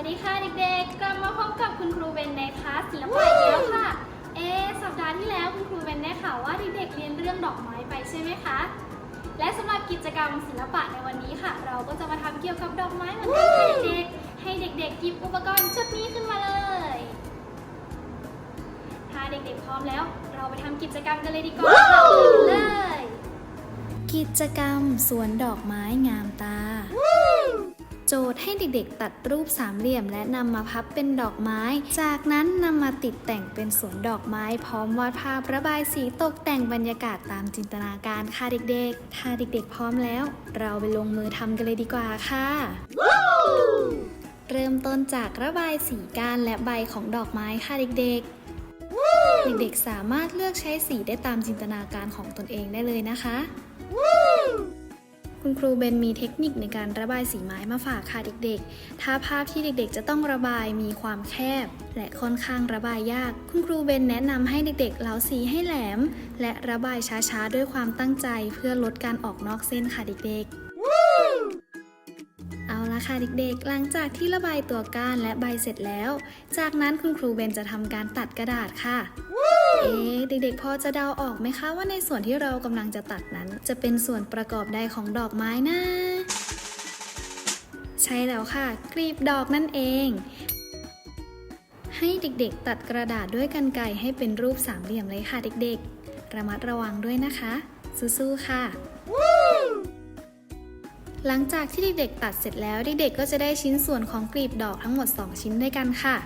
วัสดีค่ะเด็กๆ กลับมาพบกับคุณครูเบนในคลาสศิลปะอีกแล้วค่ะ เอะสัปดาห์ที่แล้วคุณครูเบนได้ข่าวว่าเด็กๆเรียนเรื่องดอกไม้ไปใช่ไหมคะ และสำหรับกิจกรรมศิลปะในวันนี้ค่ะ เราก็จะมาทำเกี่ยวกับดอกไม้เหมือนกันค่ะเด็กๆ ให้เด็กๆหยิบอุปกรณ์ชุดนี้ขึ้นมาเลย ถ้าเด็กๆพร้อมแล้ว เราไปทำกิจกรรมกันเลยดีกว่าค่ะไปเลย กิจกรรมสวนดอกไม้งามตา โจทย์ให้เด็กๆ ตัดรูปสามเหลี่ยม และนำมาพับเป็นดอกไม้ จากนั้นนำมาติดแต่งเป็นสวนดอกไม้ พร้อมวาดภาพระบายสีตกแต่งบรรยากาศตามจินตนาการค่ะเด็กๆ ถ้าเด็กๆ พร้อมแล้ว เราไปลงมือทำกันเลยดีกว่าค่ะ เริ่มต้นจากระบายสีก้านและใบของดอกไม้ค่ะเด็กๆเด็กๆ สามารถเลือกใช้สีได้ตามจินตนาการของตนเองได้เลยนะคะ คุณครูเบนมีเทคนิคในการระบายสีไม้มาฝากค่ะเด็กๆ ถ้าภาพที่เด็กๆ จะต้องระบายมีความแคบ และค่อนข้างระบายยาก คุณครูเบนแนะนำให้เด็กๆ เหลาสีให้แหลม และระบายช้าๆ ด้วยความตั้งใจเพื่อลดการออกนอกเส้นค่ะเด็กๆเอาละค่ะเด็กๆ หลังจากที่ระบายตัวก้านและใบเสร็จแล้ว จากนั้นคุณครูเบนจะทำการตัดกระดาษค่ะ เอ๊ะเด็กๆ พอจะเดาออกไหมคะว่าในส่วนที่เรากำลังจะตัดนั้น จะเป็นส่วนประกอบใดของดอกไม้นะใช่แล้วค่ะ กลีบดอกนั่นเอง ให้เด็กๆ ตัดกระดาษด้วยกันไกรให้เป็นรูปสามเหลี่ยมเลยค่ะเด็กๆ ระมัดระวังด้วยนะคะสู้ๆค่ะ หลังจากที่เด็กๆ ตัดเสร็จแล้วเด็กๆ ก็จะได้ชิ้นส่วนของกลีบดอกทั้งหมด 2 ชิ้นด้วยกันค่ะ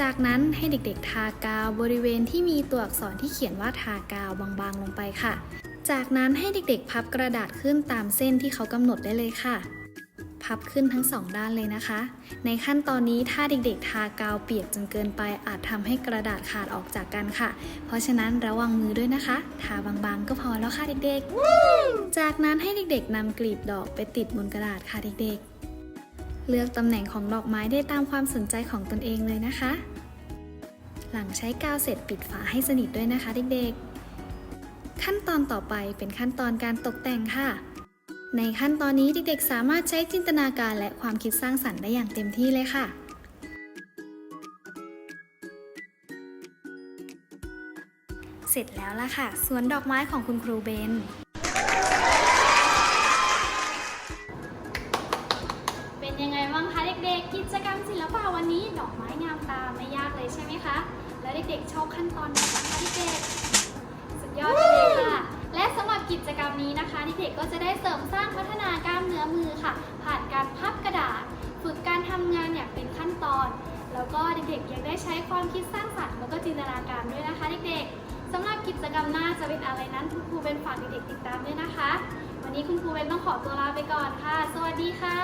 จากนั้นให้เด็กๆ ทากาวบริเวณที่มีตัวอักษรที่เขียนว่าทากาวบางๆ ลงไปค่ะ จากนั้นให้เด็กๆ พับกระดาษขึ้นตามเส้นที่เขากำหนดได้เลยค่ะ พับขึ้นทั้งสองด้านเลยนะคะ ในขั้นตอนนี้ถ้าเด็กๆ ทากาวเปียกจนเกินไปอาจทำให้กระดาษขาดออกจากกันค่ะ เพราะฉะนั้นระวังมือด้วยนะคะ ทาบางๆ ก็พอแล้วค่ะเด็กๆ จากนั้นให้เด็กๆนำกลีบดอกไปติดบนกระดาษค่ะเด็กๆ เลือกตำแหน่งของดอกไม้ได้ตามความสนใจของตนเองเลยนะคะ หลังใช้กาวเสร็จปิดฝาให้สนิทด้วยนะคะเด็กๆ ขั้นตอนต่อไปเป็นขั้นตอนการตกแต่งค่ะ ในขั้นตอนนี้เด็กๆสามารถใช้จินตนาการและความคิดสร้างสรรค์ได้อย่างเต็มที่เลยค่ะเสร็จแล้วล่ะค่ะ สวนดอกไม้ของคุณครูเบน ยังไงบ้างคะเด็กๆ กิจกรรมศิลปะวันนี้ดอกไม้งามตาไม่ยากเลยใช่ไหมคะ แล้วเด็กๆชอบขั้นตอนไหนบ้างคะเด็กๆสุดยอดเลยค่ะ และสำหรับกิจกรรมนี้นะคะเด็กๆก็จะได้เสริมสร้างพัฒนากล้ามเนื้อมือค่ะ ผ่านการพับกระดาษ ฝึกการทำงานอย่างเป็นขั้นตอน แล้วก็เด็กๆยังได้ใช้ความคิดสร้างสรรค์แล้วก็จินตนาการด้วยนะคะเด็กๆสำหรับกิจกรรมหน้าจะเป็นอะไรนั้นคุณครูเป็นฝากเด็กๆติดตามด้วยนะคะ วันนี้คุณครูเป็นต้องขอตัวลาไปก่อนค่ะ สวัสดีค่ะ